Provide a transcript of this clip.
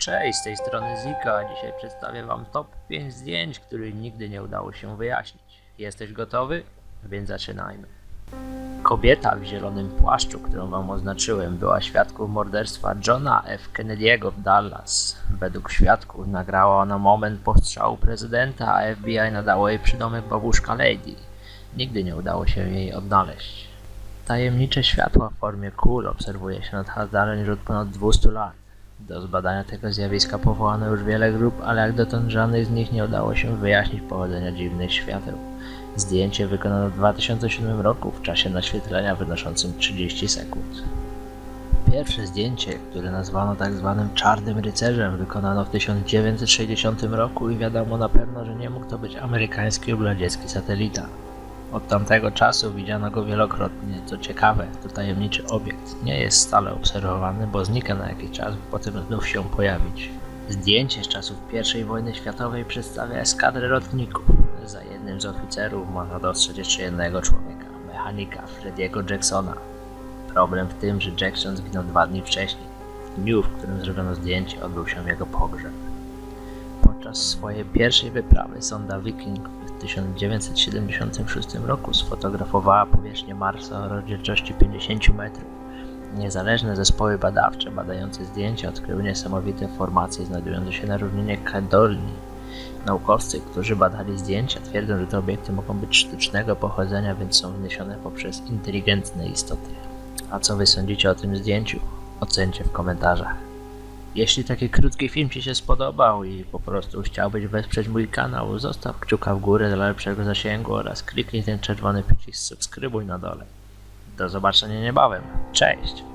Cześć, z tej strony Zika, dzisiaj przedstawię wam top 5 zdjęć, których nigdy nie udało się wyjaśnić. Jesteś gotowy? Więc zaczynajmy. Kobieta w zielonym płaszczu, którą wam oznaczyłem, była świadką morderstwa Johna F. Kennedy'ego w Dallas. Według świadków nagrała ona moment postrzału prezydenta, a FBI nadało jej przydomek babuszka Lady. Nigdy nie udało się jej odnaleźć. Tajemnicze światła w formie kul obserwuje się nad Hadaren już od ponad 200 lat. Do zbadania tego zjawiska powołano już wiele grup, ale jak dotąd żadnej z nich nie udało się wyjaśnić pochodzenia dziwnych świateł. Zdjęcie wykonano w 2007 roku w czasie naświetlenia wynoszącym 30 sekund. Pierwsze zdjęcie, które nazwano tak zwanym Czarnym Rycerzem, wykonano w 1960 roku i wiadomo na pewno, że nie mógł to być amerykański lub radziecki satelita. Od tamtego czasu widziano go wielokrotnie. Co ciekawe, to tajemniczy obiekt nie jest stale obserwowany, bo znika na jakiś czas, by potem znów się pojawić. Zdjęcie z czasów I wojny światowej przedstawia eskadrę lotników. Za jednym z oficerów można dostrzec jeszcze jednego człowieka, mechanika Frediego Jacksona. Problem w tym, że Jackson zginął dwa dni wcześniej. W dniu, w którym zrobiono zdjęcie, odbył się jego pogrzeb. Podczas swojej pierwszej wyprawy sonda Viking 1976 roku sfotografowała powierzchnię Marsa o rozdzielczości 50 metrów. Niezależne zespoły badawcze badające zdjęcia odkryły niesamowite formacje znajdujące się na równinie Kadolni. Naukowcy, którzy badali zdjęcia, twierdzą, że te obiekty mogą być sztucznego pochodzenia, więc są wniesione poprzez inteligentne istoty. A co wy sądzicie o tym zdjęciu? Ocencie w komentarzach. Jeśli taki krótki film Ci się spodobał i po prostu chciałbyś wesprzeć mój kanał, zostaw kciuka w górę dla lepszego zasięgu oraz kliknij ten czerwony przycisk subskrybuj na dole. Do zobaczenia niebawem. Cześć!